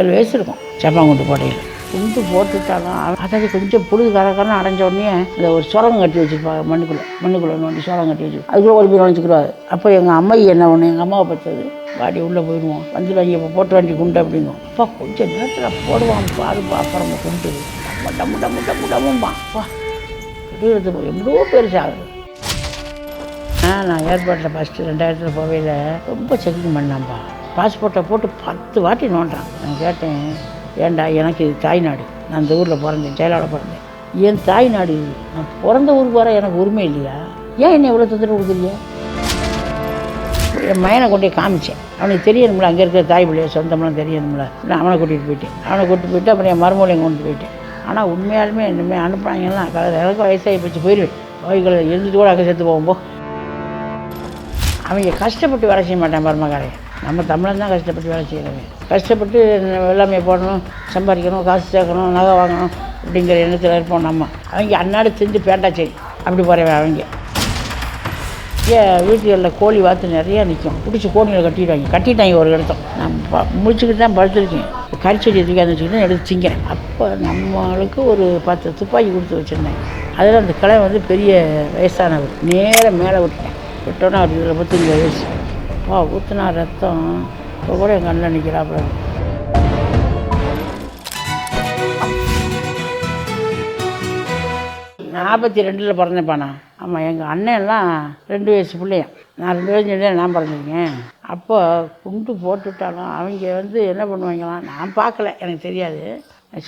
ஏழு வயசு இருக்கும் சப்பாங்குண்டு போடையில். குண்டு போட்டுட்டாலும் அதாவது கொஞ்சம் புழுது கரக்கரன்னு அடைஞ்ச உடனே இந்த ஒரு சுரங்கம் கட்டி வச்சுருப்பாங்க மண்ணுக்குள்ளே. மண்ணுக்குள்ளே நோண்டி சுரங்கம் கட்டி வச்சு அதுக்குள்ளே ஒரு பேர் நினச்சிக்கிறாரு அப்போ எங்கள் அம்மை என்ன ஒன்று எங்கள் அம்மாவை பற்றது வாடி உள்ளே போயிடுவோம். வந்துடுவாங்க இப்போ போட்டு வண்டி குண்டு அப்படிங்கும் அப்பா கொஞ்சம் நேரத்தில் போடுவான். பாருப்பா அப்புறம் குண்டு. முட்டை முட்டை முட்டை டம்மு டம்மும்பா அப்பா எவ்வளோ பெருசாகுது ஆ நான் ஏற்பாட்டில் ஃபஸ்ட்டு ரெண்டாயிரத்தில் போகையில் ரொம்ப செக்கிங் பண்ணான்ப்பா. பாஸ்போர்ட்டை போட்டு பத்து வாட்டி நோண்டான் நான் கேட்டேன் ஏண்டா எனக்கு இது தாய்நாடு நான் இந்த ஊரில் பிறந்தேன் ஜெயலலிதா பிறந்தேன். என் தாய்நாடு இது. நான் பிறந்த ஊருக்கு வர எனக்கு உரிமை இல்லையா? ஏன் என்னை இவ்வளோ தொந்தரவு கொடுக்குறீங்க? என் மயனை கொண்டே காமிச்சேன். அவனுக்கு தெரியணும்ல அங்கே இருக்கிற தாய் பிள்ளைய சொந்தம்லாம் தெரியணும்ல நான் அவனை கூட்டிகிட்டு போயிட்டேன். அவனை கூட்டிட்டு போயிட்டு அப்புறம் என் மருமூலையும் கொண்டு போயிட்டேன். ஆனால் உண்மையாலுமே இனிமேல் அனுப்புனாங்கன்னா கலர் எனக்கு வயசாகி போச்சு போயிடுவேன் நோய்களை இருந்துட்டு கூட அங்கே செத்து போகும்போது அவங்க கஷ்டப்பட்டு வேலை செய்ய மாட்டான் மருமகாரையை நம்ம தமிழன் தான் கஷ்டப்பட்டு வேலை செய்கிறவங்க கஷ்டப்பட்டு எல்லாமே போடணும் சம்பாதிக்கணும் காசு சேர்க்கணும் நகை வாங்கணும் அப்படிங்கிற எண்ணத்தில் இருப்போம் நம்ம. அவங்க அன்னாடு செஞ்சு பேண்டா செய். அப்படி போகிறவன் அவங்க. ஏன் வீட்டுகளில் கோழி வாத்து நிறையா நிற்கும் பிடிச்சி கோணியில் கட்டிடுவாங்க. கட்டிட்டாங்க ஒரு இடத்தம் நான் முடிச்சுக்கிட்டு தான் படுத்துருக்கேன். கறிச்செடி தூக்கி வச்சுக்கிட்டு எடுத்து திங்கிறேன். அப்போ நம்மளுக்கு ஒரு பத்து துப்பாக்கி கொடுத்து வச்சுருந்தேன். அதில் அந்த கிளை வந்து பெரிய வயசானவர். நேராக மேலே விட்டேன். விட்டோன்னா அவர் இதில் பத்து வயசு. வா ஊற்றுனா ரத்தம். இப்போ கூட எங்கள் அண்ணன் நிற்கிறாப்புல நாற்பத்தி ரெண்டில் பிறந்தேன்ப்பா நான். ஆமாம் எங்கள் அண்ணன்லாம் ரெண்டு வயசு பிள்ளையன் நான் ரெண்டு வயசு தான் நான் பிறந்திருக்கேன். அப்போ குண்டு போட்டுவிட்டாலும் அவங்க வந்து என்ன பண்ணுவாங்களாம் நான் பார்க்கல எனக்கு தெரியாது.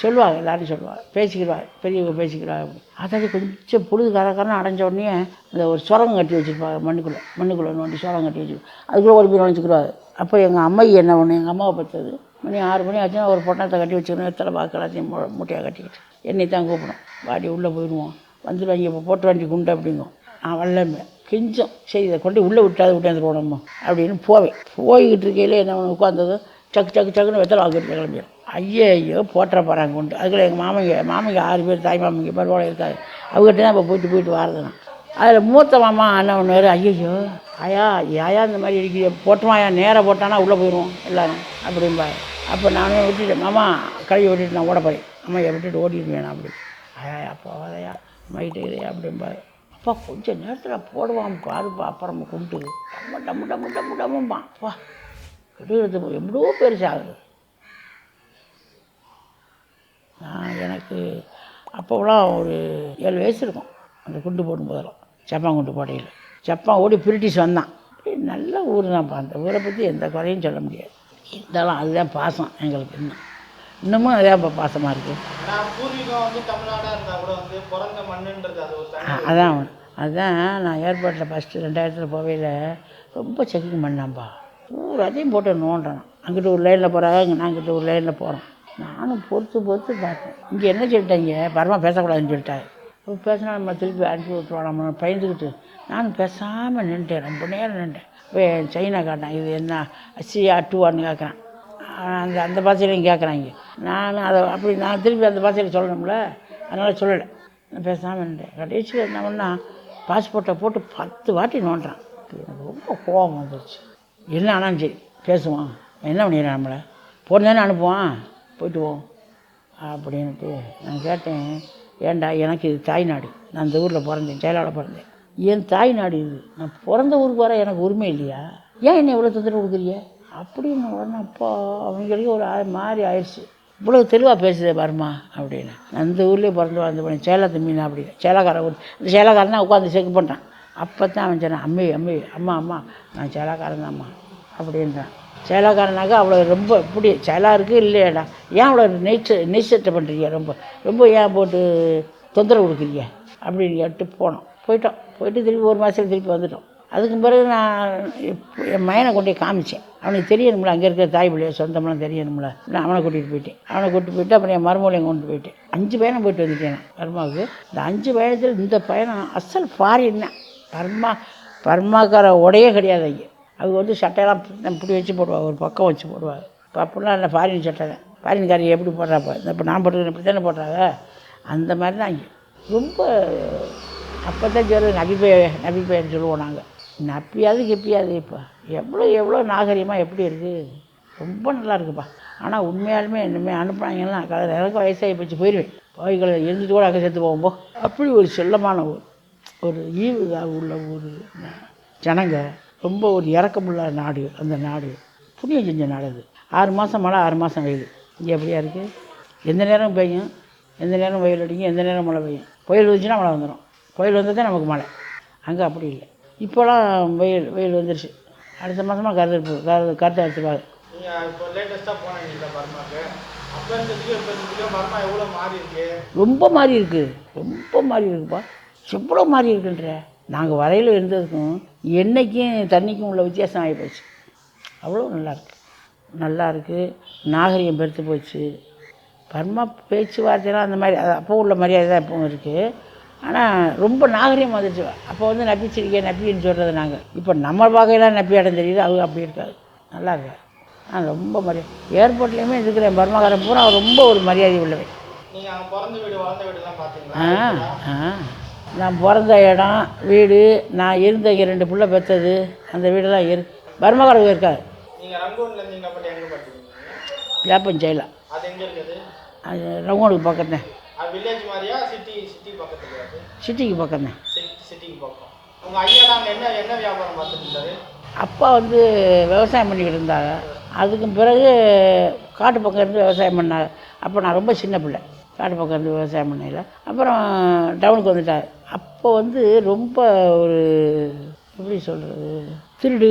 சொல்லுவாங்க எல்லோரும் சொல்லுவாங்க. பேசிக்கிடுவாங்க பெரியவங்க பேசிக்கிடுவாங்க அப்படி. அதாவது கொஞ்சம் புழுது கரக்கரன்னு அடைஞ்ச உடனே அந்த ஒரு சுரங்கம் கட்டி வச்சுருப்பாங்க மண்ணுக்குள்ளே மண்ணுக்குள்ளே நோண்டி சுரங்கம் கட்டி வச்சுருப்பாங்க. அதுக்குள்ளே ஒரு பேர் நினச்சிக்கிடுவாங்க. அப்போ எங்கள் அம்மை என்ன ஒன்று எங்கள் அம்மாவை பார்த்தது மணி ஆறு மணி ஆச்சுன்னா ஒரு பொட்டத்தை கட்டி வச்சுக்கணும் எத்தனை பாக்கு எல்லாத்தையும் மூட்டையாக கட்டிக்கிட்டு. என்னை தான் கூப்பிடும். வாடி உள்ளே போயிடுவோம். வந்துடுவாங்க இப்போ போட்டு வண்டி குண்டு அப்படிங்கும் நான் வரலமே கெஞ்சம். சரி இதை கொண்டு உள்ளே விட்டாது விட்டாந்து போனோம்மா அப்படின்னு போவேன். போய்கிட்டு இருக்கையில என்ன உட்காந்தது சக்கு சக்கு சக்குன்னு வெத்தலை வாக்கு கிளம்பிடும். ஐயையோ ஐயோ போட்டுற போகிறாங்க கொண்டு. அதுக்குள்ள எங்கள் மாமங்க மாமங்க ஆறு பேர் தாய் மாமங்க பரவாயில்ல இருக்காது அவங்ககிட்ட தான் இப்போ போயிட்டு போயிட்டு வரது நான் அதில் மூத்த மாமா அண்ணன் ஒன்று ஐயையோ ஐயோ ஆயா ஏயா இந்த மாதிரி இருக்கு போட்டுமாயா நேராக போட்டானா உள்ளே போயிடுவோம் எல்லாரும் அப்படிம்பாரு. அப்போ நானே விட்டுட்டேன் மாமா கழுவி விட்டுட்டு நான் ஓட போய் அம்மா விட்டுட்டு ஓடிடுவேன் நான் அப்படி. ஐயா அப்போ அதையா மைட்டு இதையா அப்படிம்பாரு. அப்பா கொஞ்சம் நேரத்தில் போடுவான் பாருப்பா அப்புறம் கும்பிட்டு டம்மு டம்மு டம்மு டம்மு டம்மும்பா அப்பா விடுறது எவ்வளோ பெருசாகுது நான் எனக்கு அப்போலாம் ஒரு ஏழு வயசு இருக்கும். அந்த குண்டு போடும் போதெல்லாம். சப்பான் குண்டு போடையில். சப்பான் ஓடி பிரிட்டிஷ் வந்தான். நல்ல ஊர் தான்ப்பா அந்த ஊரை பற்றி எந்த குறையும் சொல்ல முடியாது. இருந்தாலும் அதுதான் பாசம் எங்களுக்கு இன்னும். இன்னமும் அதான் இப்போ பாசமாக இருக்குது நான் அது அதான். அதான் நான் ஏர்போர்ட்டில் ஃபஸ்ட்டு ரெண்டாயிரத்தில் போகையில் ரொம்ப செக்கிங் பண்ணான்ப்பா. பூராத்தையும் போட்டு நோண்டுறான். அங்கிட்டு ஒரு லைனில் போகிறாங்க இங்கே நாங்கிட்ட ஒரு லைனில் போகிறோம் நானும் பொறுத்து பொறுத்து பார்த்தேன். இங்கே என்ன சொல்லிட்டாங்க? பரமா பேசக்கூடாதுன்னு சொல்லிட்டாங்க அப்போ பேசினா நம்ம திருப்பி அனுப்பி விட்டுருவோம் நம்ம பயந்துக்கிட்டு நானும் பேசாமல் நின்றுட்டேன் ரொம்ப நேரம் நின்றுட்டேன் இப்போ சைனா காட்டினேன் இது என்ன? சியா ஆட்டுவான்னு கேட்குறான் அந்த அந்த பாசையிலையும் கேட்குறாங்க நான் அதை அப்படி நான் திருப்பி அந்த பாசையில் சொல்லணும்ல? அதனால் சொல்லலை. நான் பேசாமல் நின்றேன் கடைசியில் என்ன பண்ணா பாஸ்போர்ட்டை போட்டு பத்து வாட்டி நோண்டுறான். எனக்கு ரொம்ப கோபம் வந்துருச்சு. என்ன ஆனாலும் சரி பேசுவான். என்ன பண்ணிடுறான் நம்மளை? போன தானே அனுப்புவான்? போயிட்டு அப்படின்ட்டு நான் கேட்டேன் ஏன்டா எனக்கு இது தாய்நாடு நான் இந்த ஊரில் பிறந்தேன் ஜெயலலிதா பிறந்தேன். என் தாய்நாடு இது? நான் பிறந்த ஊருக்கு வர எனக்கு உரிமை இல்லையா? ஏன் என்னை இவ்வளோ தொந்தரவு கொடுக்குறிய அப்படின்னு உடனே அப்பா அவங்களுக்கு ஒரு ஆ- மாதிரி ஆயிடுச்சு. இவ்வளோ தெளிவாக பேசுதே பாருமா அப்படின்னு. நான் இந்த ஊர்லேயே பிறந்து வாழ்ந்து பண்ணேன் சேலத்து மீன் அப்படி. சேலக்கார ஊர் இந்த சேலக்காரன் தான் உட்காந்து செக் பண்ணுறான் அப்போ தான் அவன் சொன்னான் அம்மி அம்மி அம்மா அம்மா நான் சேலக்காரன் தான்ம்மா. அப்படின்றான். சேலக்காரனாக்க அவ்வளோ ரொம்ப இப்படி சேலா இருக்குது இல்லையாடா? ஏன் அவ்வளோ நெய்ச்ச நெய்ச்சத்தை பண்ணுறீங்க ரொம்ப? ரொம்ப ஏன் போட்டு தொந்தரவு கொடுக்குறீங்க? அப்படின்னு கேட்டு போனோம். போயிட்டோம். போயிட்டு திருப்பி ஒரு மாதத்துல திருப்பி வந்துட்டோம். அதுக்கு பிறகு நான் என் மயனை கொண்டு காமிச்சேன். அவனுக்கு தெரியணும்ல அங்கே இருக்கிற தாய் பிள்ளைய சொந்தம்லாம் தெரியணும்ல. நான் அவனை கூட்டிகிட்டு போயிட்டேன். அவனை கூட்டிட்டு போயிட்டு அப்புறம் என் மருமகளையும் கொண்டு போயிட்டேன். அஞ்சு பயணம் போயிட்டு வந்துட்டேன் பர்மாவுக்கு இந்த அஞ்சு பயணத்தில் இந்த பயணம் அசல் ஃபாரின் தான் பர்மா பர்மாக்கார உடையே கிடையாது அங்கே. அவங்க வந்து சட்டையெல்லாம் இப்படி வச்சு போடுவாள் ஒரு பக்கம் வச்சு போடுவாள் இப்போ அப்படிலாம் இல்லை ஃபாரின் சட்டை. தான் ஃபாரின்காரி எப்படி போடுறாப்ப இந்த இப்போ நான் போட்டுக்கிறேன் இப்படி தானே போடுறாங்க. அந்த மாதிரி தான் ரொம்ப அப்போ தான் சொல்ல நபி பெயர் சொல்லுவோம் நாங்கள் நப்பியாது கெப்பியாது இப்போ. எவ்வளோ எவ்வளோ நாகரிகமாக எப்படி இருக்குது ரொம்ப நல்லா இருக்குப்பா. ஆனால் உண்மையாலுமே என்னமே அனுப்புனாங்கன்னா கலர் எனக்கு வயசாகி போச்சு போயிடுவேன் போய்களை இருந்துட்டு கூட அங்கே சேர்த்து போகும்போ அப்படி ஒரு செல்லமான ஊர் ஒரு ஈவு உள்ள ஊர் ஜனங்க ரொம்ப ஒரு இறக்கமுள்ள நாடு அந்த நாடு. புண்ணியம் செஞ்ச நாடு அது. ஆறு மாதம் மழை ஆறு மாதம் வெயில். இங்கே எப்படியா இருக்குது எந்த நேரம் பெய்யும்? எந்த நேரம் வெயில் அடிக்கும்? எந்த நேரம் மழை பெய்யும்? புயல் வந்துச்சுன்னா மழை வந்துடும் புயல் வந்தால் தான் நமக்கு மழை. அங்கே அப்படி இல்லை. இப்போலாம் வெயில் வெயில் வந்துருச்சு. அடுத்த மாதமாக கருது கருது கருத்து இருக்கு? ரொம்ப மாறி இருக்குது ரொம்ப மாறி இருக்குப்பா. எவ்வளோ மாறி இருக்குன்ற? நாங்கள் வரையில் இருந்ததுக்கும் எண்ணெய்க்கும் தண்ணிக்கும் உள்ள வித்தியாசம் ஆகி போச்சு அவ்வளோ நல்லா இருக்கு. நல்லா இருக்குது நாகரிகம் பெருத்து போச்சு. பர்மா பேச்சுவார்த்தைலாம் அந்த மாதிரி அது அப்போ உள்ள மரியாதை தான் இப்போவும் இருக்குது ஆனால் ரொம்ப நாகரிகம் வந்துச்சு. அப்போ வந்து நப்பி சிரிக்க நப்பின்னு சொல்கிறது நாங்கள் இப்போ நம்ம வகையெல்லாம் நப்பி இடம் தெரியுது அவங்க அப்படி இருக்காது. நல்லா இருக்கா? ஆ ரொம்ப மரியாதை. ஏர்போர்ட்லேயுமே இருக்கிற பர்மாக்காரன் பூரா ரொம்ப ஒரு மரியாதை பாத்தீங்களா? ஆ ஆ. நான் பிறந்த இடம் வீடு நான் இருந்த ரெண்டு புள்ள பெற்றது அந்த வீடெல்லாம் இருக்கு பர்மகாரம் இருக்காது? வேப்பம் செய்யலாம் அது ரங்கோனுக்கு அது சிட்டிக்கு பக்கம்தான் அப்பா வந்து விவசாயம் பண்ணிக்கிட்டு இருந்தாங்க அதுக்கு பிறகு காட்டு பக்கம் இருந்து விவசாயம் பண்ணாங்க அப்போ நான் ரொம்ப சின்ன பிள்ளை. காட்டு பக்கம் இருந்து விவசாயம் பண்ணையில். அப்புறம் டவுனுக்கு வந்துட்டார். அப்போ வந்து ரொம்ப ஒரு எப்படி சொல்கிறது திருடு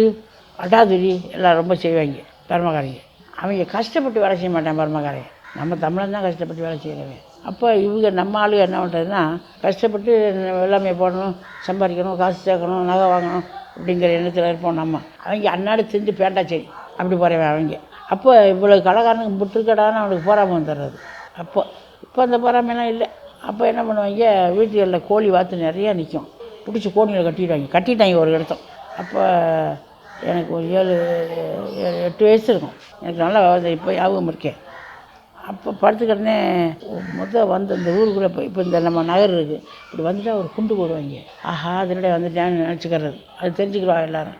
அடாதுரி எல்லாம் ரொம்ப செய்வாங்க பர்மக்காரங்க அவங்க கஷ்டப்பட்டு வேலை செய்ய மாட்டான் பர்மக்காரங்க நம்ம தமிழன் தான் கஷ்டப்பட்டு வேலை செய்கிறவன் அப்போ இவங்க நம்ம ஆளு என்ன பண்ணுறதுன்னா கஷ்டப்பட்டு எல்லாமே போடணும் சம்பாதிக்கணும் காசு சேர்க்கணும் நகை வாங்கணும் அப்படிங்கிற எண்ணத்தில் இருப்போம் நம்ம. அவங்க அன்னாடி செஞ்சு பேண்டா சரி அப்படி போகிறவன் அவங்க. அப்போ இவ்வளோ கடைக்காரனுக்கு முட்டுக்கடான்னு அவனுக்கு போராமல் வந்துடுறது. அப்போ இப்போ அந்த பொறாமைலாம் இல்லை. அப்போ என்ன பண்ணுவாங்க வீட்டுகளில் கோழி வாத்து நிறையா நிற்கும் பிடிச்சி கோணியில் கட்டிடுவாங்க. கட்டிட்டாங்க ஒரு இடத்தம் அப்போ எனக்கு ஒரு ஏழு எட்டு வயசு இருக்கும். எனக்கு நல்லா இப்போ ஞாபகம் இருக்கேன் அப்போ படுத்துக்கிறனே முதல் வந்து இந்த ஊருக்குள்ளே போய் இப்போ இந்த நம்ம நகர் இருக்குது இப்படி வந்துட்டால் ஒரு குண்டு போடுவாங்க. ஆஹா திருடைய வந்துட்டேன்னு நினச்சிக்கிறது. அது தெரிஞ்சுக்கிடுவாங்க எல்லோரும்.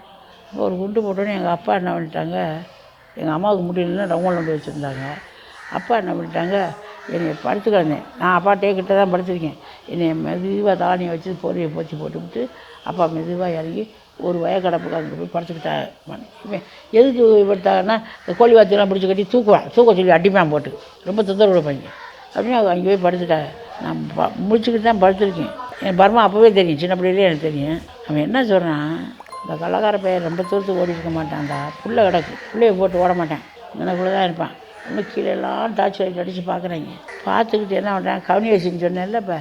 ஒரு குண்டு போட்டோன்னே எங்கள் அப்பா என்ன பண்ணிட்டாங்க எங்கள் அம்மாவுக்கு முடியலன்னா ரவுண்ட் போய் வச்சுருந்தாங்க. அப்பா என்ன பண்ணிட்டாங்க என்னை படுத்து கிடந்தேன் நான் அப்பாட்டே கிட்ட தான் படுத்திருக்கேன். என்னை மெதுவாக தானியை வச்சு பொரியை போச்சு போட்டுவிட்டு அப்பா மெதுவாக இறங்கி ஒரு வயக்கடப்புக்கு அங்கே போய் படுத்துக்கிட்டாங்க எதுக்கு படுத்தாங்கன்னா இந்த கோழி வாத்தியெல்லாம் பிடிச்சி கட்டி தூக்குவான் தூக்க சொல்லி அடிப்பான் போட்டு. ரொம்ப தொந்தரவு பண்ணி அப்படின்னு அங்கே போய் படுத்துட்டாங்க நான் ப முடிச்சுக்கிட்டு தான் படுத்திருக்கேன். என் பர்மா அப்போவே தெரியும். சின்ன பிள்ளையிலே எனக்கு தெரியும். அவன் என்ன சொல்கிறான் இந்த கள்ளக்கார பையன் ரொம்ப தூரத்துக்கு ஓடி இருக்க மாட்டான்டா. புள்ள கிடக்கு. பிள்ளைய போட்டு ஓட மாட்டேன். எனக்குள்ளே தான் இருப்பான். இன்னும் கீழே எல்லாம் டார்ச் லைட் அடித்து பார்க்குறேங்க. பார்த்துக்கிட்டு என்ன பண்ணுறாங்க கவனி வச்சுன்னு சொன்னேன்ல இப்போ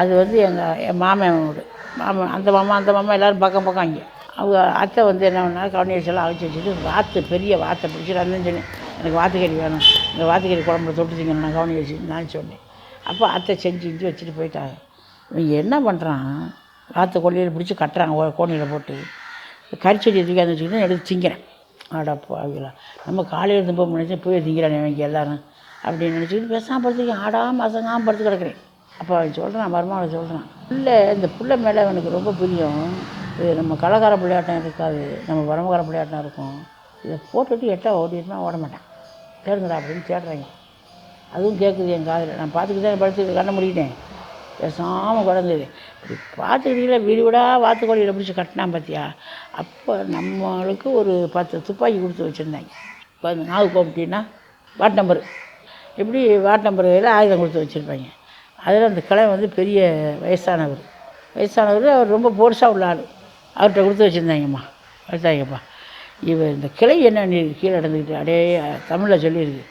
அது வந்து எங்கள் என் மாமன் வீடு மாமன் அந்த மாமா அந்த மாமா எல்லோரும் பக்கம் பக்கம் இங்கே. அவங்க அத்தை வந்து என்ன பண்ணாங்க? கவனி வச்செல்லாம் அவிச்சு வச்சுட்டு வாத்து பெரிய வாத்தை பிடிச்சிட்டு அந்த சொன்னேன்? எனக்கு வாத்துக்கறி வேணும். இந்த வாத்துக்கறி குழம்புல தொட்டுச்சிங்க நான் கவனி நான் சொன்னேன். அப்போ அத்தை செஞ்சு செஞ்சு வச்சுட்டு போயிட்டாங்க. இவங்க என்ன பண்ணுறான் வாத்து கொள்ளையில் பிடிச்சி கட்டுறாங்க கோணியில் போட்டு. கறிச்செடி தூக்கி அந்த வச்சுக்கிட்டு எடுத்து திங்கிறேன். ஆடாப்போ ஆகிலாம் நம்ம காலையில் இருந்து போக நினச்சி போய் திங்கிறானே இவங்க எல்லாரும். அப்படின்னு நினச்சிக்கிட்டு பேசாமல் படுத்துக்கேன் ஆடாமல் அசங்காமல் படுத்து கிடக்குறேன். அப்போ அவன் சொல்கிறான் வருமானம் சொல்கிறான் பிள்ளை இந்த பிள்ளை மேலே அவனுக்கு ரொம்ப பிரியம். இது நம்ம கலக்கார பிள்ளையாட்டம் இருக்காது. நம்ம பரமக்கார பிள்ளையாட்டம் இருக்கும். இதை போட்டுட்டு எட்டா ஓடிட்டுனா ஓட மாட்டேன். தேடுங்கடா அப்படின்னு தேடுறாங்க. அதுவும் கேட்குது என் காதில். நான் பார்த்துக்கிட்டு தான் படுத்து கண்ண முடிக்கிட்டேன். பேசாமல் கிடந்தது இப்படி பார்த்துக்கிட்டீங்களா வீடு வீடாக வாத்து கோழியில் பிடிச்சி கட்டினான் பார்த்தியா அப்போ நம்மளுக்கு ஒரு பத்து துப்பாக்கி கொடுத்து வச்சுருந்தாங்க. இப்போ அந்த நாவு கோப்பிட்டின்னா வாட் நம்பர் எப்படி வாட் நம்பரில் ஆயுதம் கொடுத்து வச்சுருப்பாங்க. அதில் அந்த கிழமை வந்து பெரிய வயசானவர். வயசானவர் அவர் ரொம்ப போர்ஸாக உள்ள ஆள். அவர்கிட்ட கொடுத்து வச்சுருந்தாங்கம்மா. வச்சுருந்தாங்கப்பா இவர் இந்த கிளை என்ன கீழே நடந்துக்கிட்டு அப்படியே தமிழில் சொல்லியிருக்கு.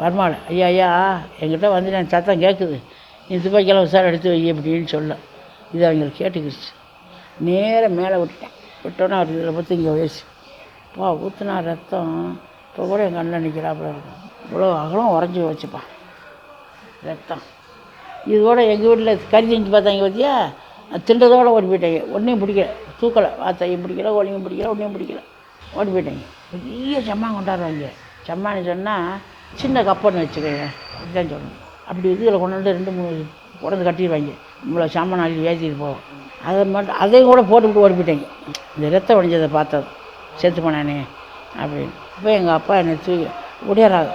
வர்மாவில் ஐயா ஐயா என்கிட்ட வந்து நான் சத்தம் கேட்குது நீ துப்பாக்கியெல்லாம் உசாரம் எடுத்து வை அப்படின்னு சொல்ல இது அவங்களுக்கு கேட்டுக்கிடுச்சு. நேராக மேலே விட்டுட்டேன். விட்டோன்னே அவர் இதில் பார்த்து இங்கே வயசு. பா ஊற்றுனா ரத்தம். இப்போ கூட எங்கள் அண்ணன் நிற்கிறாப்புல இருக்கும் இவ்வளோ அகலம் உறைஞ்சி வச்சுப்பா ரத்தம். இதோட எங்கள் வீட்டில் கறி செஞ்சு பார்த்தாங்க பார்த்தியா? அது தின்றதோட ஓடி போயிட்டாங்க. ஒன்றையும் பிடிக்கல. தூக்கலை. வாத்தையும் பிடிக்கல ஒன்றையும் பிடிக்கல ஒன்றையும் பிடிக்கல. ஓடி போயிட்டாங்க. பெரிய சம்மான் கொண்டாடுவாங்க. செம்மான்னு சொன்னால் சின்ன கப்பன்னு வச்சுக்கோங்க. இதுதான் சொல்லணும். அப்படி இது இதில் கொண்டு வந்து ரெண்டு மூணு கொண்டு கட்டிடுவாங்க இவ்வளோ சாமான் அள்ளி ஏற்றிட்டு போவோம். அதை மட்டும் அதையும் கூட போட்டுவிட்டு ஓடி போயிட்டாங்க இந்த ரத்தம் வடிஞ்சதை பார்த்தது. செத்து போனானே அப்படின்னு. இப்போ எங்கள் அப்பா என்னை தூக்கி உடையறாங்க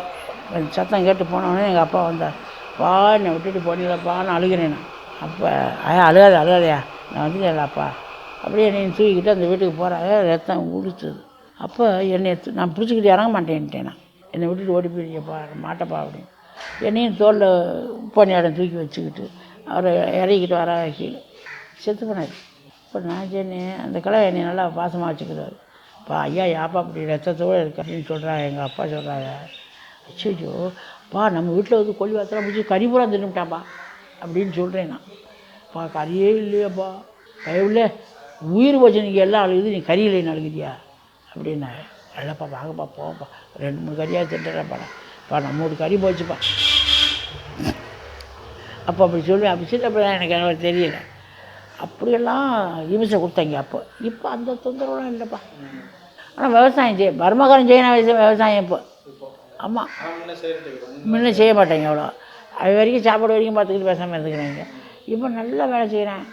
சத்தம் கேட்டு போனோடனே எங்கள் அப்பா வந்தார். பா என்னை விட்டுட்டு போனீங்களப்பான்னு அழுகிறேன் நான். அப்போ ஐயா அழுகாத அழுகாதையா நான் வந்து அப்பா அப்படியே என்னை தூக்கிக்கிட்டு அந்த வீட்டுக்கு போகிறாங்க ரத்தம் உடுத்துது அப்போ என்னை நான் பிடிச்சிக்கிட்டு இறங்க மாட்டேன்ட்டேன் நான். என்னை விட்டுட்டு ஓடி போயிருக்கப்பா மாட்டப்பா அப்படின்னு. என்னையும் தோளில் பணியாடம் தூக்கி வச்சுக்கிட்டு அவரை இறக்கிட்டு வர கீழே செத்து போனார். இப்போ நான் சொன்னேன் அந்த கலை என்னை நல்லா பாசமாக வச்சுக்கிறாரு. இப்போ ஐயா யாப்பா அப்படி ரத்தத்தோடு இருக்கு அப்படின்னு சொல்கிறாங்க எங்கள் அப்பா சொல்கிறாங்க அச்சோ பா நம்ம வீட்டில் வந்து கொல்லி வாசலாம் முடிச்சு கறி பூரா தின்னுட்டாப்பா அப்படின்னு சொல்கிறேன் நான். பா கறியே இல்லையாப்பா. பயவுல உயிர் போச்சு நீங்கள் எல்லாம் அழுகுது நீ கறி இல்லைன்னு அழுகுதியா அப்படின்னா இல்லைப்பா வாங்கப்பா போப்பா ரெண்டு மூணு கறியாக தின்ட்டுறப்பா இப்போ நம்ம ஒரு கறி போச்சுப்பா. அப்போ அப்படி சொல்லுவேன் அப்படி சின்ன பிள்ளை எனக்கு எனக்கு தெரியல. அப்படியெல்லாம் இமிசை கொடுத்தாங்க அப்போ. இப்போ அந்த தொந்தரவுலாம் இல்லைப்பா. ஆனால் விவசாயம் செய்ய பர்மகாரம் செய்யணும் விவசாயம் விவசாயம் இப்போ. ஆமாம் முன்னே முன்ன செய்ய மாட்டேங்க அவ்வளோ. அது வரைக்கும் சாப்பாடு வரைக்கும் பார்த்துக்கிட்டு பேசாமல் இருந்துக்கிறாங்க. இப்போ நல்லா வேலை செய்கிறேன்